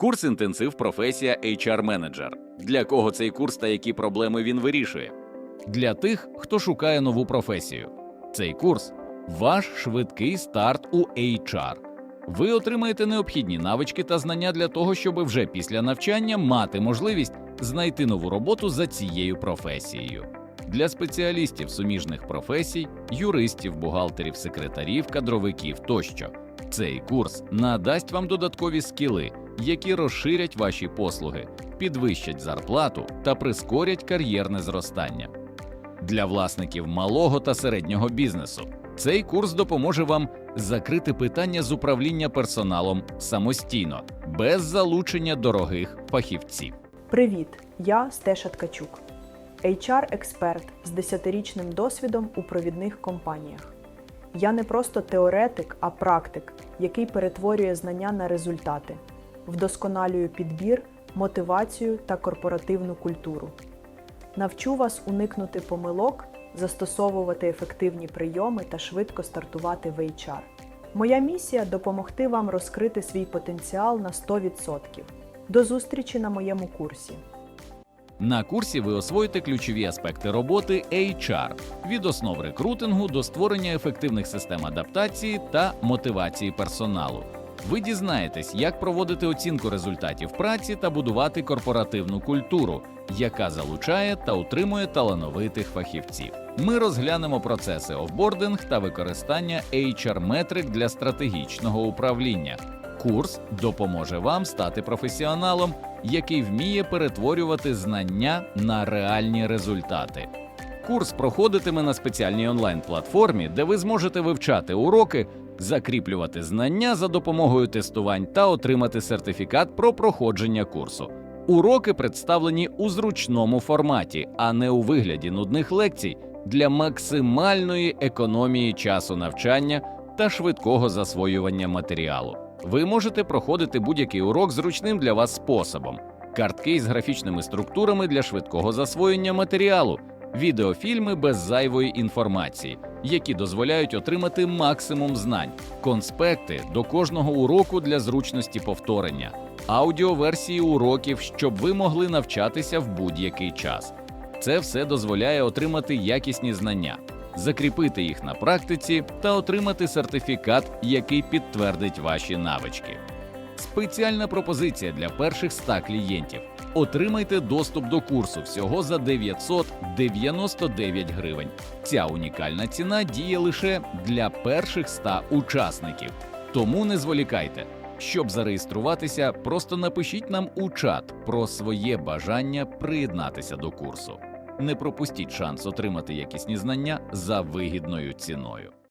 Курс інтенсив професія HR менеджер. Для кого цей курс та які проблеми він вирішує? Для тих, хто шукає нову професію. Цей курс ваш швидкий старт у HR. Ви отримаєте необхідні навички та знання для того, щоб вже після навчання мати можливість знайти нову роботу за цією професією. Для спеціалістів суміжних професій, юристів, бухгалтерів, секретарів, кадровиків тощо. Цей курс надасть вам додаткові скіли, які розширять ваші послуги, підвищать зарплату та прискорять кар'єрне зростання. Для власників малого та середнього бізнесу цей курс допоможе вам закрити питання з управління персоналом самостійно, без залучення дорогих фахівців. Привіт! Я Стеша Ткачук, HR-експерт з 10-річним досвідом у провідних компаніях. Я не просто теоретик, а практик, який перетворює знання на результати, вдосконалюю підбір, мотивацію та корпоративну культуру. Навчу вас уникнути помилок, застосовувати ефективні прийоми та швидко стартувати в HR. Моя місія допомогти вам розкрити свій потенціал на 100%. До зустрічі на моєму курсі. На курсі ви освоїте ключові аспекти роботи HR – від основ рекрутингу до створення ефективних систем адаптації та мотивації персоналу. Ви дізнаєтесь, як проводити оцінку результатів праці та будувати корпоративну культуру, яка залучає та утримує талановитих фахівців. Ми розглянемо процеси офбординг та використання HR-метрик для стратегічного управління. Курс допоможе вам стати професіоналом, який вміє перетворювати знання на реальні результати. Курс проходитиме на спеціальній онлайн-платформі, де ви зможете вивчати уроки, закріплювати знання за допомогою тестувань та отримати сертифікат про проходження курсу. Уроки представлені у зручному форматі, а не у вигляді нудних лекцій для максимальної економії часу навчання та швидкого засвоювання матеріалу. Ви можете проходити будь-який урок зручним для вас способом: картки з графічними структурами для швидкого засвоєння матеріалу, відеофільми без зайвої інформації, які дозволяють отримати максимум знань, конспекти до кожного уроку для зручності повторення, аудіоверсії уроків, щоб ви могли навчатися в будь-який час. Це все дозволяє отримати якісні знання, закріпити їх на практиці та отримати сертифікат, який підтвердить ваші навички. Спеціальна пропозиція для перших 100 клієнтів. Отримайте доступ до курсу всього за 999 гривень. Ця унікальна ціна діє лише для перших 100 учасників. Тому не зволікайте. Щоб зареєструватися, просто напишіть нам у чат про своє бажання приєднатися до курсу. Не пропустіть шанс отримати якісні знання за вигідною ціною.